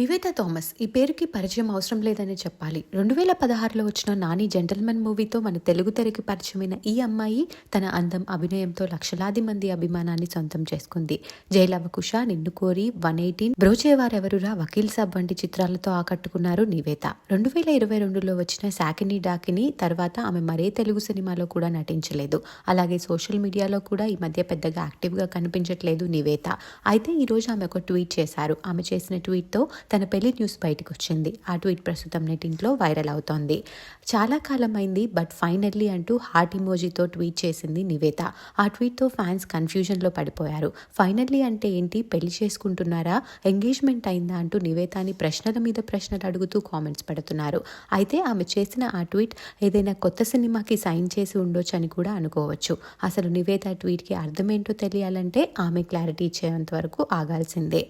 Nivetha Thomas ఈ పేరుకి పరిచయం అవసరం లేదని చెప్పాలి. రెండు వేల పదహారులో వచ్చిన నాని జెంటల్మెన్ మూవీతో మన తెలుగు తెరకి పరిచయమైన ఈ అమ్మాయి తన అందం అభినయంతో లక్షలాది మంది అభిమానాన్ని సొంతం చేసుకుంది. జైలవకుశ నిన్ను కోరి వన్ ఎయిటీన్ బ్రోచేవారెవరురా వకీల్ సాబ్ వంటి చిత్రాలతో ఆకట్టుకున్నారు నివేత రెండు వేల ఇరవై రెండులో వచ్చిన శాకిని డాకిని తర్వాత ఆమె మరే తెలుగు సినిమాలో కూడా నటించలేదు. అలాగే సోషల్ మీడియాలో కూడా ఈ మధ్య పెద్దగా యాక్టివ్గా కనిపించట్లేదు నివేత అయితే ఈరోజు ఆమె ఒక ట్వీట్ చేశారు. ఆమె చేసిన ట్వీట్తో తన పెళ్ళి న్యూస్ బయటకు వచ్చింది ఆ ట్వీట్ ప్రస్తుతం నెటింట్లో వైరల్ అవుతోంది. చాలా కాలం అయింది బట్ ఫైనల్లీ అంటూ హార్ట్ ఇమోజీతో ట్వీట్ చేసింది నివేత. ఆ ట్వీట్తో ఫ్యాన్స్ కన్ఫ్యూజన్లో పడిపోయారు. ఫైనల్లీ అంటే ఏంటి? పెళ్ళి చేసుకుంటున్నారా? ఎంగేజ్మెంట్ అయిందా అంటూ నివేతాని ప్రశ్నల మీద ప్రశ్నలు అడుగుతూ కామెంట్స్ పెడుతున్నారు. అయితే ఆమె చేసిన ఆ ట్వీట్ ఏదైనా కొత్త సినిమాకి సైన్ చేసి ఉండొచ్చు అని కూడా అనుకోవచ్చు. అసలు నివేత ట్వీట్కి అర్థమేంటో తెలియాలంటే ఆమె క్లారిటీ ఇచ్చేంత వరకు ఆగాల్సిందే.